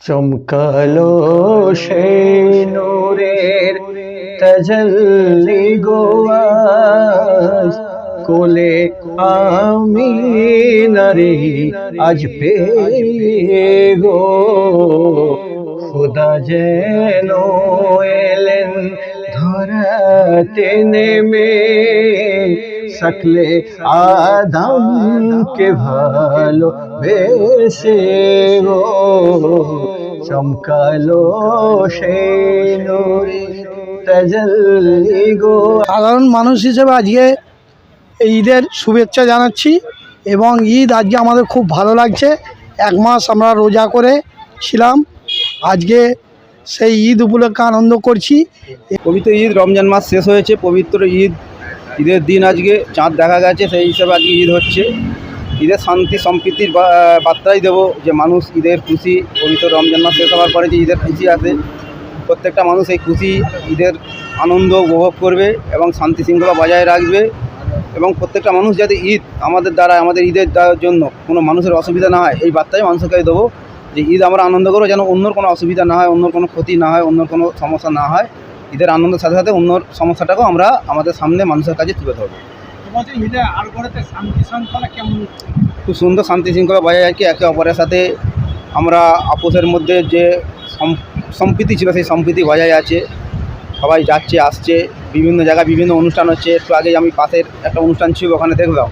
চমকালো সে নূরের তজল্লি গোয়াজ। কোলে আমি নারী আজ পে গো। খুদা যেন এলেন ধরাতে নেমে সকলে আদমকে ভালো বেসে গো চমকালো তজল্লি গো সাধারণ মানুষ হিসেবে আজকে ঈদের শুভেচ্ছা জানাচ্ছি এবং ঈদ আজকে আমাদের খুব ভালো লাগছে এক মাস আমরা রোজা করে ছিলাম আজকে সেই ঈদ উপলক্ষে আনন্দ করছি। পবিত্র ঈদ, রমজান মাস শেষ হয়েছে, পবিত্র ঈদ, ঈদের দিন আজকে, চাঁদ দেখা গেছে, সেই হিসাবে আজকে ঈদ হচ্ছে। ঈদের শান্তি, সম্প্রীতির বার্তাই দেবো যে মানুষ ঈদের খুশি, পবিত্র রমজান মাস শেষ হওয়ার পরে যে ঈদের খুশি আসে, প্রত্যেকটা মানুষ এই খুশি, ঈদের আনন্দ উপভোগ করবে এবং শান্তি শৃঙ্খলা বজায় রাখবে এবং প্রত্যেকটা মানুষ যাতে ঈদ আমাদের দ্বারা আমাদের ঈদের জন্য কোনো মানুষের অসুবিধা না হয়, এই বার্তাই মানুষকে দেবো। যে ঈদ আমরা আনন্দ করব যেন অন্যর কোনো অসুবিধা না হয় অন্যর কোনো ক্ষতি না হয় অন্যর কোনো সমস্যা না হয়। ঈদের আনন্দের সাথে সাথে অন্য সমস্যাটাকেও আমরা আমাদের সামনে মানুষের কাছে তুলে ধরবো। খুব সুন্দর শান্তি শৃঙ্খলা বজায় রাখি একে অপরের সাথে আমরা আপোষের মধ্যে যে সম্প্রীতি ছিল সেই সম্প্রীতি বজায় আছে। সবাই যাচ্ছে আসছে বিভিন্ন জায়গায় বিভিন্ন অনুষ্ঠান হচ্ছে। একটু আগে আমি পাশের একটা অনুষ্ঠান ছিল ওখানে দেখলাম।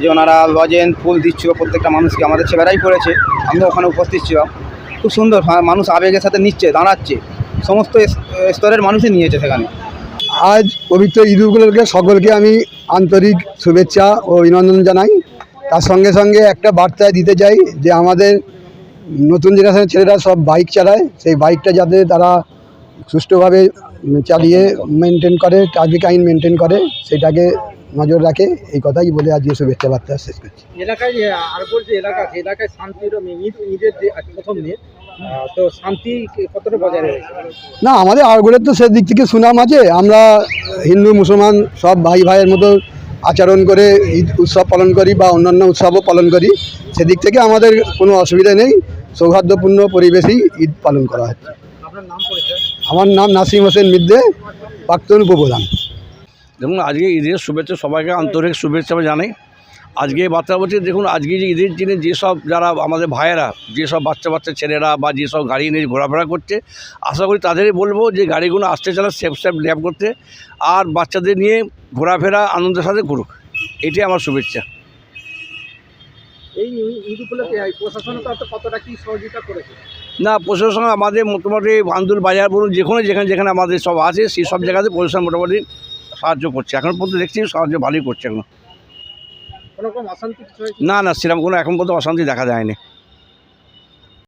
যে ওনারা লজেন ফুল দিচ্ছিল প্রত্যেকটা মানুষকে আমাদের ছেলেরাই করেছে। আমিও ওখানে উপস্থিত ছিলাম। খুব সুন্দর হ্যাঁ, মানুষ আবেগের সাথে নিচ্ছে দাঁড়াচ্ছে। সমস্ত স্তরের মানুষই নিয়েছে সেখানে। আজ পবিত্র উপলক্ষে সকলকে আমি আন্তরিক শুভেচ্ছা ও অভিনন্দন জানাই। তার সঙ্গে সঙ্গে একটা বার্তা দিতে চাই যে আমাদের নতুন জেনারেশনের ছেলেরা সব বাইক চালায়। সেই বাইকটা যাতে তারা সুষ্ঠুভাবে চালিয়ে মেনটেন করে ট্রাফিক আইন মেনটেন করে সেটাকে নজর রাখে এই কথাই বলে আজকে শুভেচ্ছা বার্তা শেষ করছি। এলাকায় যে আরবর যে এলাকা আছে এলাকায় শান্তির ঈদ ঈদের যে আজ প্রথম দিন আহ, তো শান্তি কতটা বজায় রয়েছে? না আমাদের আরগোলের তো সেদিক থেকে সুনাম আছে। আমরা হিন্দু মুসলমান সব ভাই ভাইয়ের মতো আচরণ করে ঈদ উৎসব পালন করি বা অন্যান্য উৎসবও পালন করি। সেদিক থেকে আমাদের কোনো অসুবিধা নেই। সৌহার্দ্যপূর্ণ পরিবেশেই ঈদ পালন করা হচ্ছে। আমার নাম নাসিম হোসেন মিদ্দে প্রাক্তন উপপ্রধান। দেখুন আজকে ঈদের শুভেচ্ছা সবাইকে আন্তরিক শুভেচ্ছা আমি জানাই। আজকে বার্তা বলছি দেখুন আজকে যে ঈদের দিনে যেসব যারা আমাদের ভাইয়েরা যেসব বাচ্চা বাচ্চা ছেলেরা বা যেসব গাড়ি নিয়ে ঘোরাফেরা করছে আশা করি তাদেরই বলব যে গাড়িগুলো আসতে চালা সেফ সেফ ল্যাব করতে আর বাচ্চাদের নিয়ে ঘোরাফেরা আনন্দের সাথে ঘুরুক এটাই আমার শুভেচ্ছা। এই ঈদ উপলক্ষে প্রশাসন কতটা কি সহযোগিতা করেছে? না প্রশাসন আমাদের মোটামুটি বান্দুল বাজার বলুন যেখানে যেখানে যেখানে আমাদের সব আছে সেই সব জায়গাতে প্রশাসন মোটামুটি সাহায্য করছে। এখন পর্যন্ত দেখছি সাহায্য ভালোই করছে এখন। না না সেরকম কোনো এখন পর্যন্ত অশান্তি দেখা যায়নি।